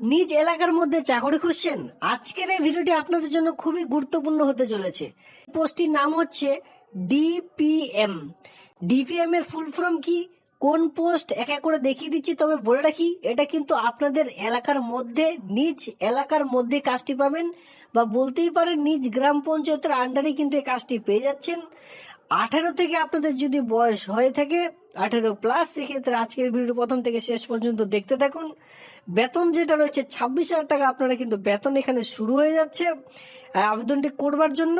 নিজ এলাকার মধ্যে চাকরি খুঁজছেন? আজকের এই ভিডিওটি আপনাদের জন্য খুবই গুরুত্বপূর্ণ হতে চলেছে। পোস্টটির নাম হচ্ছে ডিপিএম। ডিপিএম এর ফুল ফর্ম কি? কোন পোস্ট? এক এক করে দেখিয়ে দিচ্ছি, তবে বলে রাখি, এটা কিন্তু আপনাদের এলাকার মধ্যে, নিজ এলাকার মধ্যে কাজটি পাবেন বা বলতেই পারেন, নিজ গ্রাম পঞ্চায়েতের আন্ডারে কিন্তু এই কাজটি পেয়ে যাচ্ছেন। আঠারো থেকে আপনাদের যদি বয়স হয়ে থাকে, আঠারো প্লাস সেক্ষেত্রে আজকের ভিডিও প্রথম থেকে শেষ পর্যন্ত দেখতে থাকুন। বেতন যেটা রয়েছে, ছাব্বিশ হাজার টাকা। আপনারা কিন্তু বেতন এখানে শুরু হয়ে যাচ্ছে আবেদনটি করবার জন্য।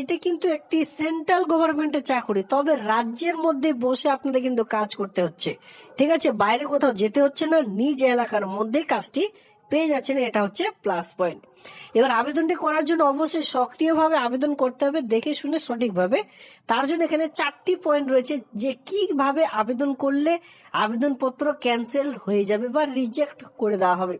এটা কিন্তু একটি সেন্ট্রাল গভর্নমেন্টের চাকরি, তবে রাজ্যের মধ্যে বসে আপনাদের কিন্তু কাজ করতে হচ্ছে। ঠিক আছে? বাইরে কোথাও যেতে হচ্ছে না, নিজ এলাকার মধ্যে কাজটি পেয়ে যাচ্ছেন, এটা হচ্ছে প্লাস পয়েন্ট এবার আবেদনটি করার জন্য অবশ্যই সক্রিয়ভাবে আবেদন করতে হবে, দেখে শুনে সঠিকভাবে। তার জন্য এখানে চারটি পয়েন্ট রয়েছে যে কীভাবে আবেদন করলে আবেদনপত্র ক্যান্সেল হয়ে যাবে বা রিজেক্ট করে দেওয়া হবে।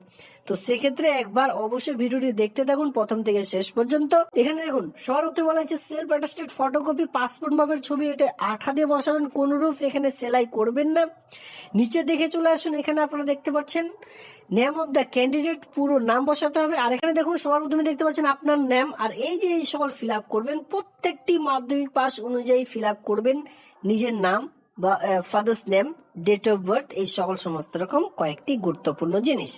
তো সেক্ষেত্রে একবার অবশ্যই ভিডিওটি দেখতে থাকুন, প্রথম থেকে শেষ পর্যন্ত। এখানে দেখুন শহরতে বলা হচ্ছে সেলফ অ্যাটাস্টেড ফটোকপি পাসপোর্ট মাপের ছবি, এটা আঠা দিয়ে বসাবেন, কোনরূপ এখানে সেলাই করবেন না। নিচে দেখে চলে আসুন, এখানে আপনারা দেখতে পাচ্ছেন নেম অফ দ্য ক্যান্ডিডেট পুরো নাম বসাতে হবে। আর এখানে দেখুন, সবার প্রথমে দেখতে পাচ্ছেন আপনার নাম আর এই যে এই সকল ফিল করবেন, প্রত্যেকটি মাধ্যমিক পাস অনুযায়ী ফিল করবেন, নিজের নাম। বা father's name date of birth এই সকল সমস্ত রকম কয়েকটি গুরুত্বপূর্ণ জিনিস।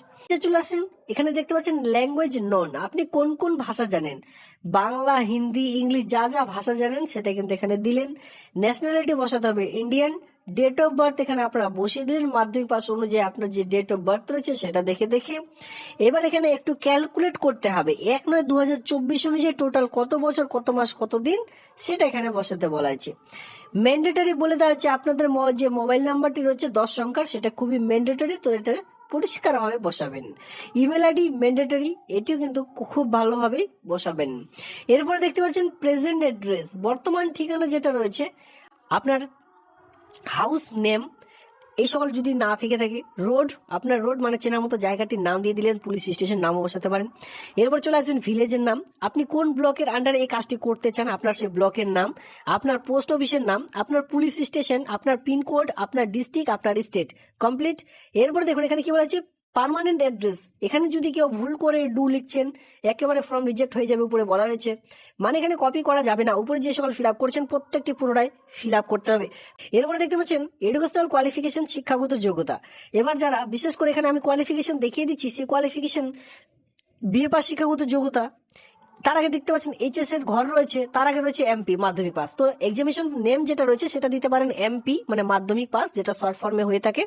চলে আসেন। এখানে দেখতে পাচ্ছেন ল্যাঙ্গুয়েজ নন আপনি কোন কোন ভাষা জানেন? বাংলা, হিন্দি, ইংলিশ, যা যা ভাষা জানেন, সেটা কিন্তু এখানে দিলেন। ন্যাশনালিটি বসাতে হবে। ইন্ডিয়ান ডেট অফ বার্থ এখানে আপনারা বসিয়ে দিলেন। মাধ্যমিক পাস অনুযায়ী আপনার যে ডেট অফ বার্থ রয়েছে সেটা দেখে দেখে। এবার এখানে একটু ক্যালকুলেট করতে হবে। এক নয় দু হাজার চব্বিশ অনুযায়ী টোটাল কত বছর, কত মাস, কত দিন, সেটা এখানে বসাতে বলা হয়েছে। ম্যান্ডেটারি বলে দেওয়া হচ্ছে আপনাদের যে মোবাইল নাম্বারটি রয়েছে, দশ সংখ্যার, সেটা খুবই ম্যান্ডেটারি তো এটা পরিষ্কারভাবে বসাবেন। ইমেল আইডি ম্যান্ডেটরি এটিও কিন্তু খুব ভালোভাবে বসাবেন। এরপরে দেখতে পাচ্ছেন প্রেজেন্ট অ্যাড্রেস বর্তমান ঠিকানা যেটা রয়েছে, আপনার হাউস নেম, এই সকল যদি না থেকে থাকে, রোড, আপনার রোড মানে চেনার মতো জায়গাটির নাম দিয়ে দিলেন, পুলিশ স্টেশন নামও বসাতে পারেন। এরপর চলে আসবেন ভিলেজের নাম। আপনি কোন ব্লকের আন্ডারে এই কাজটি করতে চান, আপনার সেই ব্লকের নাম, আপনার পোস্ট অফিসের নাম, আপনার পুলিশ স্টেশন, আপনার পিনকোড আপনার ডিস্ট্রিক্ট আপনার স্টেট কমপ্লিট এরপর দেখুন, এখানে কি বলা পার্মানেন্ট অ্যাড্রেস এখানে যদি কেউ ভুল করে ডু লিখছেন, একেবারে ফর্ম রিজেক্ট হয়ে যাবে উপরে বলা রয়েছে। মানে এখানে কপি করা যাবে না। উপরে যে সকল ফিল আপ করছেন, প্রত্যেকটি পুনরায় ফিল আপ করতে হবে। এরপরে দেখতে পাচ্ছেন এডুকেশনাল কোয়ালিফিকেশন শিক্ষাগত যোগ্যতা। এবার যারা, বিশেষ করে এখানে আমি কোয়ালিফিকেশন দেখিয়ে দিচ্ছি, সেই কোয়ালিফিকেশন বিএ পাস শিক্ষাগত যোগ্যতা। তার আগে দেখতে পাচ্ছেন এইচএস এর ঘর রয়েছে, তার আগে রয়েছে এমপি মাধ্যমিক পাস তো এক্সামিনেশন নেম যেটা রয়েছে, সেটা দিতে পারেন এমপি মানে মাধ্যমিক পাস যেটা শর্ট ফর্মে হয়ে থাকে।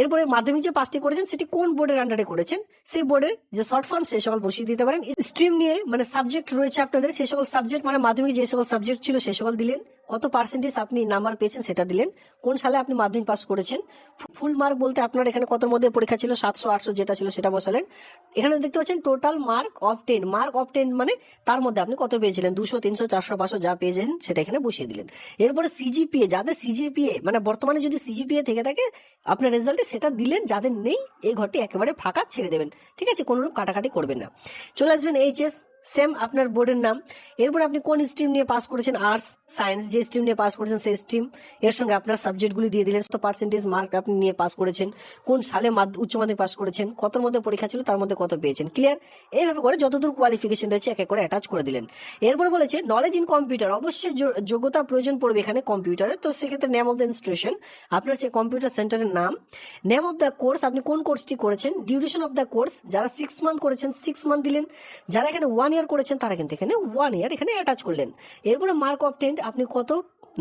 এরপরে মাধ্যমিক যে পাসটি করেছেন, সেটি কোন বোর্ডের আন্ডারে করেছেন? সেই বোর্ডের যে শর্ট ফর্ম সে সকল বসিয়ে দিতে পারেন। স্ট্রিম নিয়ে মানে সাবজেক্ট রয়েছে আপনাদের, সে সকল সাবজেক্ট মানে মাধ্যমিক যে সকল সাবজেক্ট ছিল, সে সকল দিলেন। কত পার্সেন্টেজ আপনি নাম্বার পেয়েছেন, সেটা দিলেন। কোন সালে আপনি মাধ্যমিক পাস করেছেন? ফুল মার্ক বলতে আপনার এখানে কত মধ্যে পরীক্ষা ছিল? সাতশো, আটশো যেটা ছিল, সেটা বসালেন। এখানে দেখতে পাচ্ছেন total mark of ten mark of ten মানে তার মধ্যে আপনি কত পেয়েছিলেন? দুশো, তিনশো, চারশো, পাঁচশো যা পেয়েছেন, সেটা এখানে বসিয়ে দিলেন। এরপরে সিজিপিএ যাদের সিজিপিএ মানে বর্তমানে যদি সিজিপিএ থেকে থাকে, আপনার রেজাল্টে সেটা দিলেন, যাদের নেই এই ঘরটি একেবারে ফাঁকা ছেড়ে দেবেন। ঠিক আছে? কোনোরূপ কাটাকাটি করবেন না। চলে আসবেন এইচএস সেম আপনার বোর্ডের নাম। এরপর আপনি কোন স্ট্রিম নিয়ে পাস করেছেন? আর্টস সায়েন্স যে স্ট্রিম নিয়ে পাস করেছেন, সেই স্ট্রিম এর সঙ্গে আপনার সাবজেক্টগুলি দিয়ে দিলেন। পার্সেন্টেজ মার্ক আপনি নিয়ে পাস করেছেন? কোন সালে উচ্চ মাধ্যমিক পাস করেছেন? কতর মধ্যে পরীক্ষা ছিল? তার মধ্যে কত পেয়েছেন? ক্লিয়ার এইভাবে করে যতদূর কোয়ালিফিকেশন রয়েছে, এক এক করে অ্যাটাচ করে দিলেন। এরপর বলেছে নলেজ ইন কম্পিউটার অবশ্যই যোগ্যতা প্রয়োজন পড়বে এখানে কম্পিউটারে তো সেক্ষেত্রে নেম অফ দ্য ইনস্টিটিউশন আপনার সেই কম্পিউটার সেন্টারের নাম। নেম অফ দ্য কোর্স আপনি কোন কোর্সটি করেছেন? ডিউরেশন অফ দ্য কোর্স যারা সিক্স মান্থ করেছেন সিক্স মান্থ দিলেন। যারা এখানে ওয়ান ইয়ার করেছেন, তারা কিন্তু এখানে ওয়ান ইয়ার এখানে অ্যাটাচ করলেন। এরপরে মার্ক অফ আপনি কত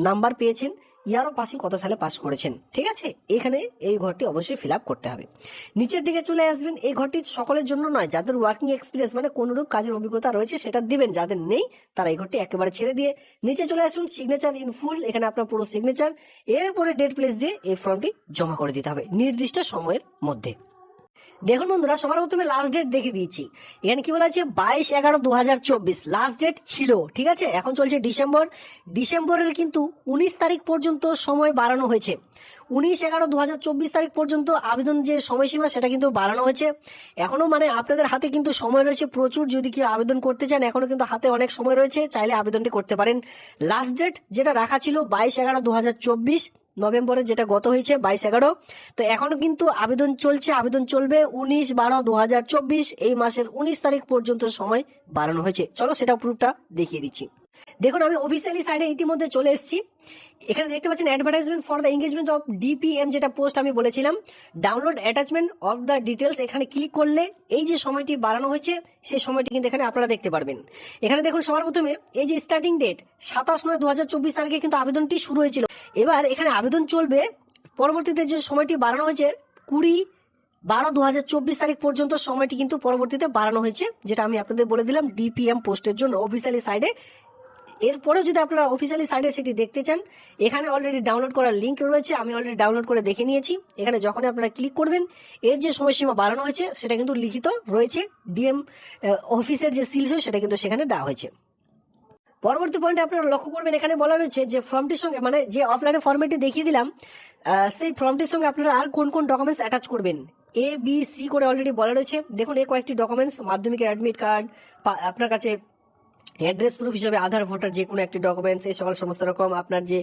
নাম্বার পেয়েছেন ইয়ারও পাসিং কত সালে পাস করেছেন, ঠিক আছে? এখানে এই ঘরটি অবশ্যই ফিল আপ করতে হবে। নিচের দিকে চলে আসবেন, এই ঘরটি সকলের জন্য নয়, যাদের ওয়ার্কিং এক্সপিরিয়েন্স মানে কোনোরূপ কাজের অভিজ্ঞতা রয়েছে, সেটা দিবেন, যাদের নেই, তারা এই ঘরটি একেবারে ছেড়ে দিয়ে নিচে চলে আসুন সিগনেচার ইন ফুল এখানে আপনার পুরো সিগনেচার এরপরে ডেট প্লেস দিয়ে এই ফর্মটি জমা করে দিতে হবে, নির্দিষ্ট সময়ের মধ্যে। দেখুন বন্ধুরা, সবার প্রথমে লাস্ট ডেট দেখে দিয়েছি এখানে কি বলা আছে? বাইশ এগারো দু হাজার চব্বিশ। লাস্ট ডেট ছিল, ঠিক আছে? এখন চলছে ডিসেম্বর। ডিসেম্বরের কিন্তু উনিশ তারিখ পর্যন্ত সময় বাড়ানো হয়েছে। উনিশ এগারো দু হাজার চব্বিশ তারিখ পর্যন্ত আবেদন যে সময়সীমা, সেটা কিন্তু বাড়ানো হয়েছে। এখনও মানে আপনাদের হাতে কিন্তু সময় রয়েছে প্রচুর। যদি কেউ আবেদন করতে চান, এখনও কিন্তু হাতে অনেক সময় রয়েছে। চাইলে আবেদনটি করতে পারেন। লাস্ট ডেট যেটা রাখা ছিল বাইশ এগারো দু হাজার চব্বিশ। নভেম্বরে যেটা গত হয়েছে, বাইশ এগারো। তো এখনও কিন্তু আবেদন চলছে, আবেদন চলবে উনিশ বারো দু এই মাসের উনিশ তারিখ পর্যন্ত সময় বাড়ানো হয়েছে। চলো সেটা প্রুফটা দেখিয়ে দিচ্ছি। দেখুন, আমি অফিসিয়ালি সাইডে ইতিমধ্যে চলে এসেছি। এখানে দেখতে পাচ্ছেন advertisement for the engagement of DPM যেটা পোস্ট আমি বলেছিলাম। Download attachment of the details এখানে ক্লিক করলে এই যে সময়টি বাড়ানো হয়েছে, সেই সময়টি কিন্তু এখানে আপনারা দেখতে পারবেন। এখানে দেখুন, সবার প্রথমে এই যে স্টার্টিং ডেট সাতাশ নয় দু হাজার চব্বিশ তারিখে কিন্তু আবেদনটি শুরু হয়েছিল। এবার এখানে আবেদন চলবে, পরবর্তীতে যে সময়টি বাড়ানো হয়েছে, কুড়ি বারো দু হাজার চব্বিশ তারিখ পর্যন্ত সময়টি কিন্তু পরবর্তীতে বাড়ানো হয়েছে, যেটা আমি আপনাদের বলে দিলাম ডিপিএম পোস্টের জন্য অফিসিয়ালি সাইডে এরপরেও যদি আপনারা অফিসিয়ালি সাইডে সেটি দেখতে চান, এখানে অলরেডি ডাউনলোড করার লিঙ্ক রয়েছে, আমি অলরেডি ডাউনলোড করে দেখে নিয়েছি। এখানে যখন আপনারা ক্লিক করবেন, এর যে সময়সীমা বাড়ানো হয়েছে, সেটা কিন্তু লিখিত রয়েছে। ডিএম অফিসের যে সিলস সেটা কিন্তু সেখানে দেওয়া হয়েছে। পরবর্তী পয়েন্টে আপনারা লক্ষ্য করবেন, এখানে বলা রয়েছে যে ফর্মটির সঙ্গে মানে যে অফলাইনে ফর্মেটে দেখিয়ে দিলাম সেই ফর্মটির সঙ্গে আপনারা আর কোন কোন ডকুমেন্টস অ্যাটাচ করবেন? এ বি সি করে অলরেডি বলা রয়েছে। দেখুন এই কয়েকটি ডকুমেন্টস মাধ্যমিকের অ্যাডমিট কার্ড আপনার কাছে অ্যাড্রেস প্রুফ হিসাবে আধার ভোটার যে কোনো একটি ডকুমেন্টস এই সকল সমস্ত রকম আপনার যে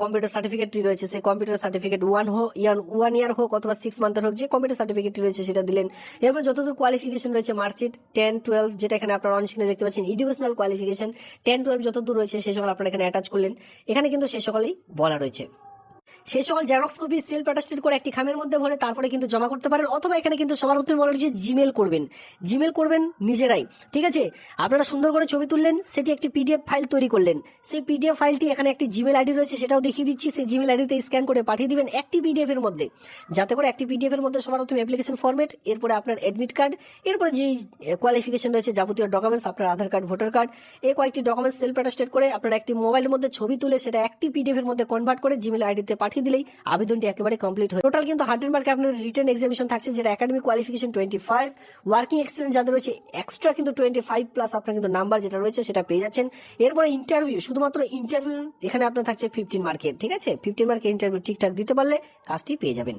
কম্পিউটার সার্টিফিকেটটি রয়েছে, সেই কম্পিউটার সার্টিফিকেট ওয়ান হোক ইয়ান ওয়ান ইয়ার হোক অথবা সিক্স মান্থের হোক, যে কম্পিউটার সার্টিফিকেটটি রয়েছে সেটা দিলেন। এরপর যতদূর কোয়ালিফিকেশন রয়েছে মার্কশিট টেন টুয়েলভ যেটা এখানে আপনারা অন দেখতে পাচ্ছেন এডুকেশনাল কোয়ালিফিকেশন টেন টুয়েলভ যতদূর রয়েছে সেই সকল আপনারা এখানে অ্যাটাচ করলেন। এখানে কিন্তু সেই সকলেই বলা রয়েছে। সেই সকল জেরক্স কপি সেলফ অ্যাটাস্টেড করে একটি খামের মধ্যে ভরে তারপরে কিন্তু জমা করতে পারেন, অথবা এখানে কিন্তু সবার প্রথমে বলা যে জিমেল করবেন। জিমেল করবেন নিজেরাই, ঠিক আছে? আপনারা সুন্দর করে ছবি তুললেন, সেটি একটি পিডিএফ ফাইল তৈরি করলেন। সেই পিডিএফ ফাইলটি এখানে একটি জিমেল আইডি রয়েছে, সেটাও দেখিয়ে দিচ্ছি। সেই জিমেল আইডিতে স্ক্যান করে পাঠিয়ে দিবেন একটি পিডিএফ এর মধ্যে। যাতে করে একটি পিডিএফ এর মধ্যে সবার প্রথমে অ্যাপ্লিকেশন ফরম্যাট এরপরে আপনার অ্যাডমিট কার্ড এরপরে যে কোয়ালিফিকেশন রয়েছে যাবতীয় ডকুমেন্টস আপনার আধার কার্ড ভোটার কার্ড এই কয়েকটি ডকুমেন্টস সেলফ অ্যাটাস্টেড করে আপনার একটি মোবাইলের মধ্যে ছবি তুলে সেটা একটি পিডিএফ এর মধ্যে কনভার্ট করে জিমেল আইডিতে পাঠিয়ে দিলেই আবেদনটি একেবারে কমপ্লিট হয় টোটাল কিন্তু হান্ড্রেড মার্কে আপনার রিটার্ন এক্সামিনেশন থাকছে, যেটা academic qualification twenty five working experience যাদের রয়েছে এক্সট্রা কিন্তু টোয়েন্টি ফাইভ প্লাস আপনার কিন্তু নাম্বার যেটা রয়েছে সেটা পেয়ে যাচ্ছেন। এরপরে ইন্টারভিউ শুধুমাত্র ইন্টারভিউ এখানে আপনার থাকছে ফিফটিন মার্কের ঠিক আছে? ফিফটিন মার্কের ইন্টারভিউ ঠিকঠাক দিতে পারলে কাজটি পেয়ে যাবেন।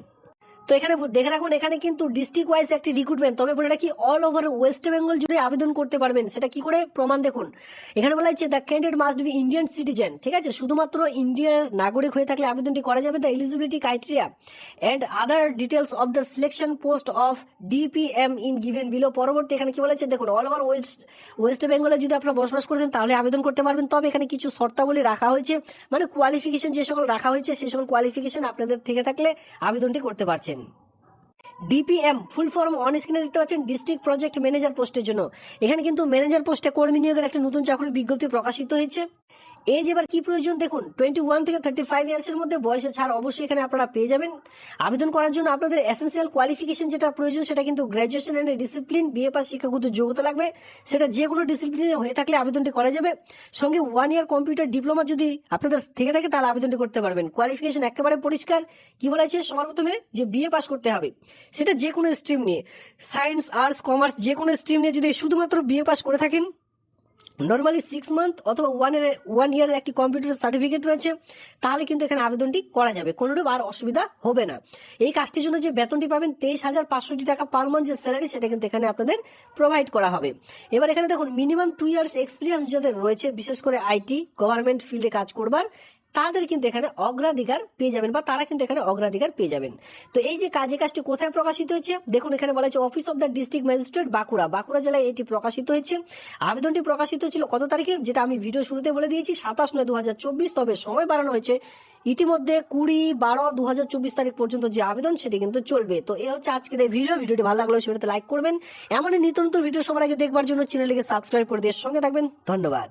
তো এখানে দেখে রাখুন, এখানে কিন্তু ডিস্ট্রিক্ট ওয়াইজ একটি রিক্রুটমেন্ট তবে বলে রাখি অল ওভার ওয়েস্ট বেঙ্গল জুড়ে আবেদন করতে পারবেন। সেটা কি করে? প্রমাণ দেখুন। এখানে বলা হচ্ছে the candidate must be Indian citizen ঠিক আছে? শুধুমাত্র ইন্ডিয়ার নাগরিক হয়ে থাকলে আবেদনটি করা যাবে the eligibility criteria and other details of the selection post of DPM in given below পরবর্তী এখানে কি বলেছে দেখুন অল ওভার ওয়েস্ট ওয়েস্ট বেঙ্গলে যদি আপনারা বসবাস করতেন তাহলে আবেদন করতে পারবেন। তবে এখানে কিছু শর্তাবলী রাখা হয়েছে। মানে কোয়ালিফিকেশন যে সকল রাখা হয়েছে সেই সকল কোয়ালিফিকেশন আপনাদের থেকে থাকলে আবেদনটি করতে পারছেন। ডিপিএম ফুল ফর্ম অন স্ক্রিনে দেখতে পাচ্ছেন ডিস্ট্রিক্ট প্রজেক্ট ম্যানেজার পোস্টের জন্য। এখানে কিন্তু ম্যানেজার পোস্টে কর্মী নিয়োগের একটা নতুন চাকরির বিজ্ঞপ্তি প্রকাশিত হয়েছে। এজ এবার কি প্রয়োজন? দেখুন টোয়েন্টি ওয়ান থেকে থার্টি ফাইভ ইয়ার্স এর মধ্যে বয়সের ছাড় অবশ্যই এখানে আপনারা পেয়ে যাবেন। আবেদন করার জন্য আপনাদের এসেন্সিয়াল কোয়ালিফিকেশন যেটা প্রয়োজন, সেটা কিন্তু graduation and discipline BA pass শিক্ষাগত যোগ্যতা লাগবে। সেটা যে কোনো ডিসিপ্লিনে হয়ে থাকলে আবেদনটি করা যাবে। সঙ্গে ওয়ান ইয়ার কম্পিউটার ডিপ্লোমা যদি আপনাদের থেকে থাকে, তাহলে আবেদনটি করতে পারবেন। কোয়ালিফিকেশন একেবারে পরিষ্কার। কি বলা সবার প্রথমে যে বিএ পাস করতে হবে, সেটা যে কোনো স্ট্রিম নিয়ে। সায়েন্স আর্টস কমার্স যে কোনো স্ট্রিম নিয়ে যদি শুধুমাত্র বিএ পাস করে থাকেন নর্মালি সিক্স মান্থ অথবা ওয়ান ইয়ার ওয়ান ইয়ারের একটি কম্পিউটার সার্টিফিকেট রয়েছে, তাহলে কিন্তু এখানে আবেদনটি করা যাবে। কোনোরূপ আর অসুবিধা হবে না। এই কাজটির জন্য যে বেতনটি পাবেন তেইশ হাজার পাঁচশোটি টাকা পার মান্থ যে স্যালারি সেটা কিন্তু এখানে আপনাদের প্রোভাইড করা হবে। এবার এখানে দেখুন মিনিমাম টু ইয়ার্স এক্সপিরিয়েন্স যাদের রয়েছে, বিশেষ করে আইটি গভর্নমেন্ট ফিল্ডে কাজ করবার তাদের কিন্তু এখানে অগ্রাধিকার পেয়ে যাবেন বা তারা কিন্তু এখানে অগ্রাধিকার পেয়ে যাবেন। তো এই যে কাজে কাজটি কোথায় প্রকাশিত হয়েছে? দেখুন, এখানে বলা হয়েছে office of the district magistrate Bankura. Bankura জেলায় এটি প্রকাশিত হয়েছে। আবেদনটি প্রকাশিত ছিল কত তারিখে? যেটা আমি ভিডিও শুরুতে বলে দিয়েছি, সাতাশ নয় দু তবে সময় বাড়ানো হয়েছে। ইতিমধ্যে কুড়ি বারো দু তারিখ পর্যন্ত যে আবেদন, সেটি কিন্তু চলবে। তো এ হচ্ছে আজকের এই ভিডিও ভিডিওটি ভালো লাগলে সেটাতে লাইক করবেন। এমন নিত্য নতুন ভিডিও সবার আগে দেখবার জন্য চ্যানেলটিকে সাবস্ক্রাইব করে দিয়ে সঙ্গে থাকবেন। ধন্যবাদ।